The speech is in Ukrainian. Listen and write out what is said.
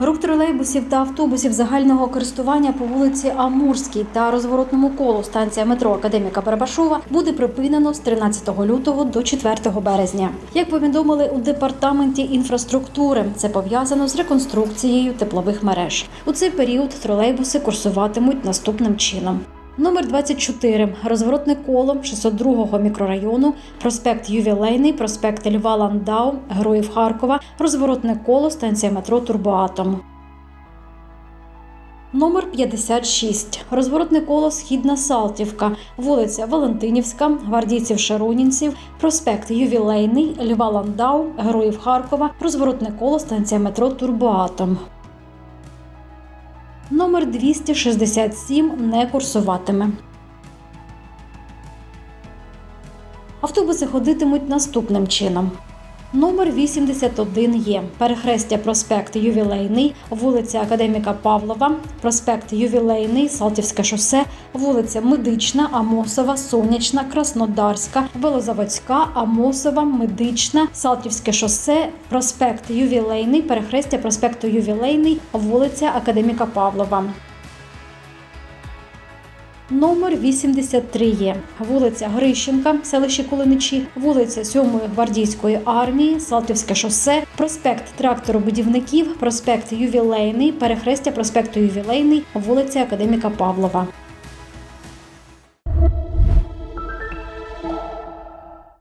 Рух тролейбусів та автобусів загального користування по вулиці Амурській та розворотному колу станція метро Академіка Барабашова буде припинено з 13 лютого до 4 березня. Як повідомили у департаменті інфраструктури, це пов'язано з реконструкцією теплових мереж. У цей період тролейбуси курсуватимуть наступним чином. Номер 24. Розворотне коло 602-го мікрорайону, проспект Ювілейний, проспект Льва Ландау, Героїв Харкова, розворотне коло, станція метро Турбоатом. Номер 56. Розворотне коло Східна Салтівка, вулиця Валентинівська, гвардійців Шарунінців, проспект Ювілейний, Льва Ландау, Героїв Харкова, розворотне коло, станція метро Турбоатом. Номер 267 не курсуватиме. Автобуси ходитимуть наступним чином. Номер 81 є перехрестя проспект Ювілейний, вулиця Академіка Павлова, проспект Ювілейний, Салтівське шосе, вулиця Медична, Амосова, Сонячна, Краснодарська, Велозаводська, Амосова, Медична, Салтівське шосе, проспект Ювілейний, перехрестя проспекту Ювілейний, вулиця Академіка Павлова. Номер 83 є. Вулиця Грищенка, селище Кулиничі, вулиця 7-ї гвардійської армії, Салтівське шосе, проспект тракторобудівників, проспект Ювілейний, перехрестя проспекту Ювілейний, вулиця Академіка Павлова.